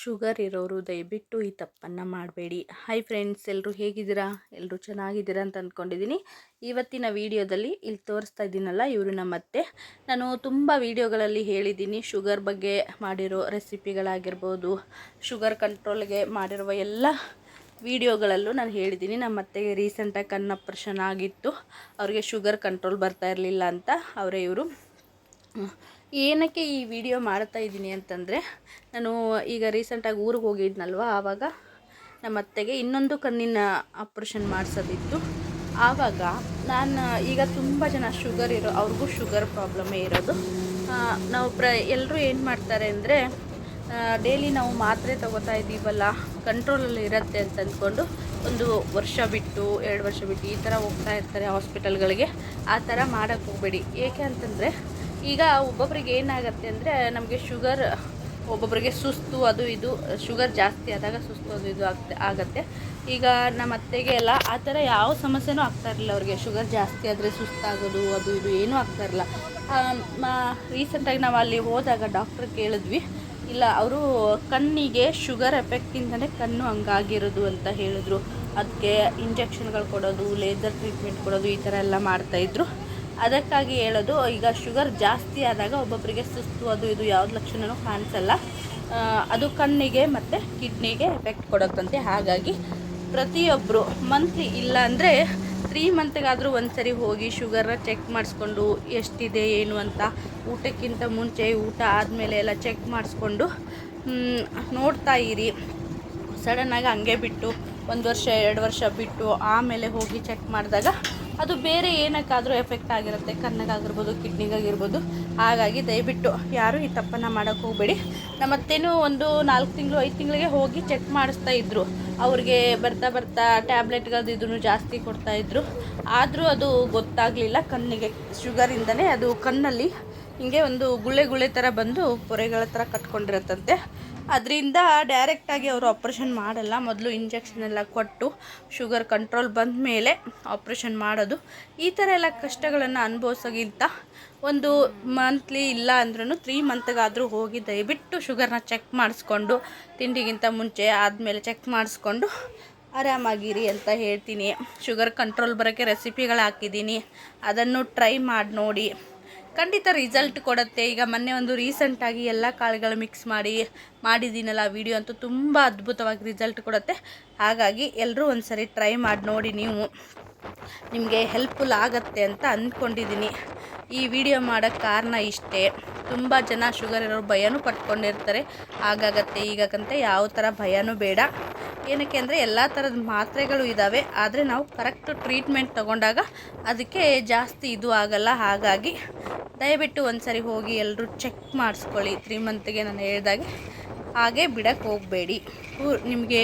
Sugar ಇರೋರು, ದಯವಿಟ್ಟು ಈ ತಪ್ಪನ್ನು ಮಾಡಬೇಡಿ. ಹಾಯ್ ಫ್ರೆಂಡ್ಸ್ ಎಲ್ಲರೂ ಹೇಗಿದ್ದೀರಾ? ಎಲ್ಲರೂ ಚೆನ್ನಾಗಿದ್ದೀರಾ ಅಂತ ಅಂದ್ಕೊಂಡಿದ್ದೀನಿ ಇವತ್ತಿನ ವಿಡಿಯೋದಲ್ಲಿ ಇಲ್ಲಿ ತೋರಿಸ್ತಾ ಇದ್ದೀನಲ್ಲ, ಇವರು ನಮ್ಮತ್ತೆ. ನಾನು ತುಂಬ ವೀಡಿಯೋಗಳಲ್ಲಿ ಹೇಳಿದ್ದೀನಿ ಶುಗರ್ ಬಗ್ಗೆ ಮಾಡಿರೋ ರೆಸಿಪಿಗಳಾಗಿರ್ಬೋದು, ಶುಗರ್ ಕಂಟ್ರೋಲ್ಗೆ ಮಾಡಿರುವ ಎಲ್ಲ ವಿಡಿಯೋಗಳಲ್ಲೂ ನಾನು ಹೇಳಿದ್ದೀನಿ ನಮ್ಮ ಅತ್ತೆಗೆ ರೀಸೆಂಟಾಗಿ ಕಣ್ಣು ಆಪ್ರೇಷನ್ ಆಗಿತ್ತು. ಅವ್ರಿಗೆ ಶುಗರ್ ಕಂಟ್ರೋಲ್ ಬರ್ತಾ ಇರಲಿಲ್ಲ ಅಂತ, ಅವರೇ ಇವರು ಏನಕ್ಕೆ ಈ ವಿಡಿಯೋ ಮಾಡ್ತಾ ಇದ್ದೀನಿ ಅಂತಂದರೆ, ನಾನು ಈಗ ರೀಸೆಂಟಾಗಿ ಊರಿಗೆ ಹೋಗಿದ್ನಲ್ವ, ಆವಾಗ ನಮ್ಮ ಅತ್ತೆಗೆ ಇನ್ನೊಂದು ಕಣ್ಣಿನ ಆಪ್ರೇಷನ್ ಮಾಡಿಸೋದಿತ್ತು. ಆವಾಗ ನಾನು ಈಗ ತುಂಬ ಜನ ಶುಗರ್ ಇರೋ, ಅವ್ರಿಗೂ ಶುಗರ್ ಪ್ರಾಬ್ಲಮ್ಮೇ ಇರೋದು. ನಾವು ಪ್ರ ಎಲ್ಲರೂ ಏನು ಮಾಡ್ತಾರೆ ಅಂದರೆ ಡೈಲಿ ನಾವು ಮಾತ್ರೆ ತಗೋತಾ ಇದ್ದೀವಲ್ಲ ಕಂಟ್ರೋಲಲ್ಲಿ ಇರುತ್ತೆ ಅಂತ ಅಂದ್ಕೊಂಡು ಒಂದು ವರ್ಷ ಬಿಟ್ಟು, ಎರಡು ವರ್ಷ ಬಿಟ್ಟು ಈ ಥರ ಹೋಗ್ತಾ ಇರ್ತಾರೆ ಹಾಸ್ಪಿಟಲ್ಗಳಿಗೆ ಆ ಥರ ಮಾಡೋಕ್ಕೆ ಹೋಗಬೇಡಿ. ಏಕೆ ಅಂತಂದರೆ ಈಗ ಒಬ್ಬೊಬ್ರಿಗೆ ಏನಾಗುತ್ತೆ ಅಂದರೆ ನಮಗೆ ಶುಗರ್ ಒಬ್ಬೊಬ್ಬರಿಗೆ ಸುಸ್ತು ಅದು ಇದು, ಶುಗರ್ ಜಾಸ್ತಿ ಆದಾಗ ಸುಸ್ತು ಅದು ಇದು ಆಗ್ತೆ ಆಗುತ್ತೆ. ಈಗ ನಮ್ಮ ಅತ್ತೆಗೆ ಎಲ್ಲ ಆ ಥರ ಯಾವ ಸಮಸ್ಯೆನೂ ಆಗ್ತಾ ಇರಲಿಲ್ಲ ಅವ್ರಿಗೆ. ಶುಗರ್ ಜಾಸ್ತಿ ಆದರೆ ಸುಸ್ತಾಗೋದು, ಅದು ಇದು ಏನೂ ಆಗ್ತಾ ಇರಲಿಲ್ಲ. ರೀಸೆಂಟಾಗಿ ನಾವು ಅಲ್ಲಿ ಹೋದಾಗ ಡಾಕ್ಟ್ರ್ ಕೇಳಿದ್ವಿ. ಇಲ್ಲ, ಅವರು ಕಣ್ಣಿಗೆ ಶುಗರ್ ಎಫೆಕ್ಟಿಂದನೇ ಕಣ್ಣು ಹಂಗಾಗಿರೋದು ಅಂತ ಹೇಳಿದ್ರು. ಅದಕ್ಕೆ ಇಂಜೆಕ್ಷನ್ಗಳು ಕೊಡೋದು ಲೇಸರ್ ಟ್ರೀಟ್ಮೆಂಟ್ ಕೊಡೋದು ಈ ಥರ ಎಲ್ಲ ಮಾಡ್ತಾಯಿದ್ರು ಅದಕ್ಕಾಗಿ ಹೇಳೋದು, ಈಗ ಶುಗರ್ ಜಾಸ್ತಿ ಆದಾಗ ಒಬ್ಬೊಬ್ಬರಿಗೆ ಸುಸ್ತು ಅದು ಇದು ಯಾವ್ದು ಲಕ್ಷಣವೂ ಕಾಣಿಸಲ್ಲ. ಅದು ಕಣ್ಣಿಗೆ ಮತ್ತು ಕಿಡ್ನಿಗೆ ಎಫೆಕ್ಟ್ ಕೊಡುತ್ತಂತೆ. ಹಾಗಾಗಿ ಪ್ರತಿಯೊಬ್ಬರು ಮಂತ್ಲಿ ಇಲ್ಲ ಅಂದರೆ ತ್ರೀ ಮಂತ್ಗಾದರೂ ಒಂದು ಸರಿ ಹೋಗಿ ಶುಗರ್ನ ಚೆಕ್ ಮಾಡಿಸ್ಕೊಂಡು ಎಷ್ಟಿದೆ, ಏನು ಅಂತ ಊಟಕ್ಕಿಂತ ಮುಂಚೆ ಊಟ ಆದಮೇಲೆ ಎಲ್ಲ ಚೆಕ್ ಮಾಡಿಸ್ಕೊಂಡು ನೋಡ್ತಾ ಇರಿ. ಸಡನ್ನಾಗಿ ಹಂಗೆ ಬಿಟ್ಟು, ಒಂದು ವರ್ಷ, ಎರಡು ವರ್ಷ ಬಿಟ್ಟು ಆಮೇಲೆ ಹೋಗಿ ಚೆಕ್ ಮಾಡಿದಾಗ ಅದು ಬೇರೆ ಏನಕ್ಕಾದರೂ ಎಫೆಕ್ಟ್ ಆಗಿರುತ್ತೆ, ಕಣ್ಣಿಗಾಗಿರ್ಬೋದು, ಕಿಡ್ನಿಗಾಗಿರ್ಬೋದು. ಹಾಗಾಗಿ ದಯವಿಟ್ಟು ಯಾರೂ ಈ ತಪ್ಪನ್ನು ಮಾಡೋಕ್ಕೆ ಹೋಗಬೇಡಿ. ನಮ್ಮತ್ತೇನು ಒಂದು ನಾಲ್ಕು ತಿಂಗಳು, ಐದು ತಿಂಗಳಿಗೆ ಹೋಗಿ ಚೆಕ್ ಮಾಡಿಸ್ತಾ ಇದ್ದರು ಅವ್ರಿಗೆ ಬರ್ತಾ ಬರ್ತಾ ಟ್ಯಾಬ್ಲೆಟ್ಗಳದ್ದು ಇದನ್ನು ಜಾಸ್ತಿ ಕೊಡ್ತಾಯಿದ್ರು ಆದರೂ ಅದು ಗೊತ್ತಾಗಲಿಲ್ಲ. ಕಣ್ಣಿಗೆ ಶುಗರಿಂದನೇ ಅದು ಕಣ್ಣಲ್ಲಿ ಹಿಂಗೆ ಒಂದು ಗುಳ್ಳೆ ಗುಳ್ಳೆ ಥರ ಬಂದು ಪೊರೆಗಳ ಥರ ಕಟ್ಕೊಂಡಿರತ್ತಂತೆ. ಅದರಿಂದ ಡೈರೆಕ್ಟಾಗಿ ಅವರು ಆಪ್ರೇಷನ್ ಮಾಡಲ್ಲ. ಮೊದಲು ಇಂಜೆಕ್ಷನ್ ಎಲ್ಲ ಕೊಟ್ಟು ಶುಗರ್ ಕಂಟ್ರೋಲ್ ಬಂದ ಮೇಲೆ ಆಪ್ರೇಷನ್ ಮಾಡೋದು. ಈ ಥರ ಎಲ್ಲ ಕಷ್ಟಗಳನ್ನು ಅನುಭವಿಸೋಗಿಂತ ಒಂದು ಮಂತ್ಲಿ ಇಲ್ಲ ಅಂದ್ರೂ ತ್ರೀ ಮಂತ್ಗಾದರೂ ಹೋಗಿ ದಯವಿಟ್ಟು ಶುಗರ್ನ ಚೆಕ್ ಮಾಡಿಸ್ಕೊಂಡು ತಿಂಡಿಗಿಂತ ಮುಂಚೆ ಆದಮೇಲೆ ಚೆಕ್ ಮಾಡಿಸ್ಕೊಂಡು ಆರಾಮಾಗಿರಿ ಅಂತ ಹೇಳ್ತೀನಿ. ಶುಗರ್ ಕಂಟ್ರೋಲ್ ಬರೋಕ್ಕೆ ರೆಸಿಪಿಗಳು ಹಾಕಿದ್ದೀನಿ. ಅದನ್ನು ಟ್ರೈ ಮಾಡಿ ನೋಡಿ. ಖಂಡಿತ ರಿಸಲ್ಟ್ ಕೊಡುತ್ತೆ. ಈಗ ಮೊನ್ನೆ ಒಂದು ರೀಸೆಂಟಾಗಿ ಎಲ್ಲ ಕಾಳುಗಳು ಮಿಕ್ಸ್ ಮಾಡಿ ಮಾಡಿದ್ದೀನಲ್ಲ ವಿಡಿಯೋ ಅಂತೂ ತುಂಬ ಅದ್ಭುತವಾಗಿ ರಿಸಲ್ಟ್ ಕೊಡುತ್ತೆ. ಹಾಗಾಗಿ ಎಲ್ಲರೂ ಒಂದು ಸರಿ ಟ್ರೈ ಮಾಡಿ ನೋಡಿ ನೀವು. ನಿಮಗೆ ಹೆಲ್ಪ್ಫುಲ್ ಆಗತ್ತೆ ಅಂತ ಅಂದ್ಕೊಂಡಿದ್ದೀನಿ ಈ ವಿಡಿಯೋ ಮಾಡೋಕ್ಕೆ ಕಾರಣ ಇಷ್ಟೇ. ತುಂಬ ಜನ ಶುಗರ್ ಇರೋರು ಭಯನೂ ಪಟ್ಕೊಂಡಿರ್ತಾರೆ. ಹಾಗಾಗತ್ತೆ. ಈಗಾಗಂತೆ ಯಾವ ಥರ ಭಯನೂ ಬೇಡ. ಏನಕ್ಕೆ ಅಂದರೆ ಎಲ್ಲ ಥರದ ಮಾತ್ರೆಗಳು ಇದ್ದಾವೆ ಆದರೆ ನಾವು ಕರೆಕ್ಟ್ ಟ್ರೀಟ್ಮೆಂಟ್ ತಗೊಂಡಾಗ ಅದಕ್ಕೆ ಜಾಸ್ತಿ ಇದು ಆಗಲ್ಲ. ಹಾಗಾಗಿ ದಯವಿಟ್ಟು ಒಂದು ಸರಿ ಹೋಗಿ ಎಲ್ಲರೂ ಚೆಕ್ ಮಾಡಿಸ್ಕೊಳ್ಳಿ. ತ್ರೀ ಮಂತ್ಗೆ ನಾನು ಹೇಳಿದಾಗೆ ಹಾಗೆ ಬಿಡಕ್ಕೆ ಹೋಗಬೇಡಿ. ನಿಮಗೆ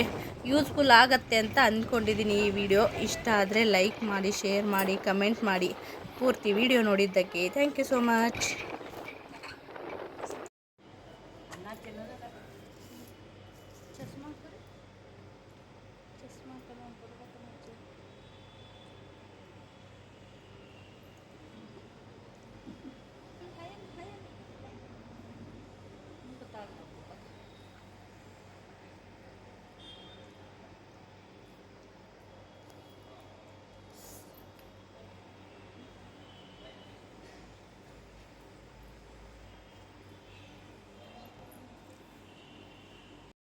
ಯೂಸ್ಫುಲ್ ಆಗತ್ತೆ ಅಂತ ಅಂದ್ಕೊಂಡಿದ್ದೀನಿ ಈ ವಿಡಿಯೋ ಇಷ್ಟ ಆದರೆ ಲೈಕ್ ಮಾಡಿ ಶೇರ್ ಮಾಡಿ ಕಮೆಂಟ್ ಮಾಡಿ. ಪೂರ್ತಿ ವಿಡಿಯೋ ನೋಡಿದ್ದಕ್ಕೆ ಥ್ಯಾಂಕ್ ಯು ಸೋ ಮಚ್